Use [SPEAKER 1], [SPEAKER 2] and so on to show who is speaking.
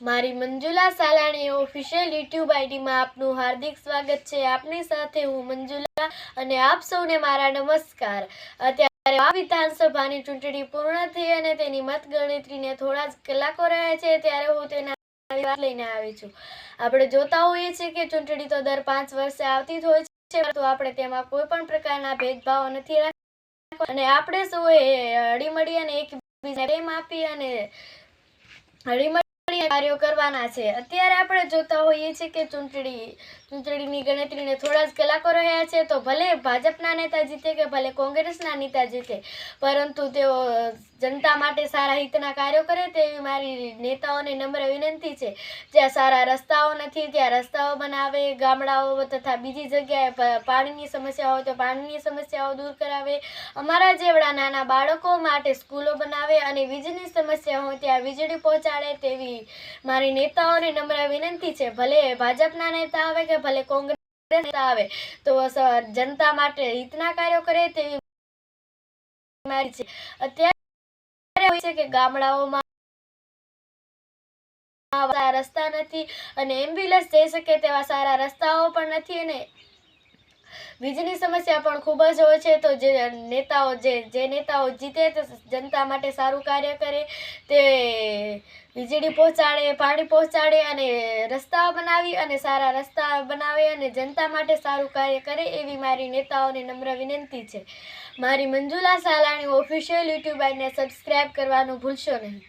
[SPEAKER 1] મારી Manjula Salani official YouTube આઈડીમાં આપનું હાર્દિક સ્વાગત છે. આપની સાથે હું મંજુલા અને આપ સૌને મારા નમસ્કાર. અત્યારે આ વિધાનસભાની ચૂંટણી પૂર્ણ થઈ અને તેની મતગણતરીને થોડા જ કલાકો રહ્યા છે. ત્યારે હું તેના લઈને આવી છું. આપણે જોતા હોઈએ છીએ કે ચૂંટણી તો દર પાંચ વર્ષે આવતી જ હોય છે, પરંતુ આપણે તેમાં કોઈ પણ પ્રકારના ભેદભાવ નથી રાખતા. અને આપણે સૌએ હળીમળી અને એકબીજાને પ્રેમ આપી અને હળીમળી કાર્યો કરવાના છે. અત્યારે આપણે જોતા હોઈએ છીએ કે ચૂંટણી, ચૂંટણીની ગણતરીને થોડા જ કલાકો રહ્યા છે, તો ભલે ભાજપના નેતા જીતે કે ભલે કોંગ્રેસના નેતા જીતે, પરંતુ તેઓ જનતા માટે સારા હિતના કાર્યો કરે તેવી મારી નેતાઓને નમ્ર વિનંતી છે. જ્યાં સારા રસ્તાઓ નથી, ત્યાં રસ્તાઓ બનાવે, ગામડાઓ તથા બીજી જગ્યાએ પાણીની સમસ્યા હોય તો પાણીની સમસ્યાઓ દૂર કરાવે. અમારા જેવડા નાના બાળકો માટે સ્કૂલો બનાવે અને વીજળી સમસ્યા હોય ત્યાં વીજળી પહોંચાડે તેવી મારી નેતાઓને નમ્ર વિનંતી છે. ભલે ભાજપના નેતા આવે કે ભલે કોંગ્રેસ નેતા આવે, તો જનતા માટે હિતના કાર્યો કરે તેવી મારી છે. અત્યારે હોય છે કે ગામડાઓમાં રસ્તા નથી અને એમ્બ્યુલન્સ જઈ શકે તેવા સારા રસ્તાઓ પણ નથી અને વીજળી સમસ્યા પણ ખૂબ જ હોય છે. તો જે નેતાઓ, જે જે નેતાઓ જીતે જનતા માટે સારું કાર્ય કરે તે વીજળી પહોંચાડે, પાણી પહોંચાડે અને રસ્તાઓ બનાવી અને સારા રસ્તા બનાવે અને જનતા માટે સારું કાર્ય કરે એવી મારી નેતાઓને નમ્ર વિનંતી છે. મારી મંજુલા સાલાણી ઓફિશિયલ યુટ્યુબ આઈને સબસ્ક્રાઈબ કરવાનું ભૂલશો નહીં.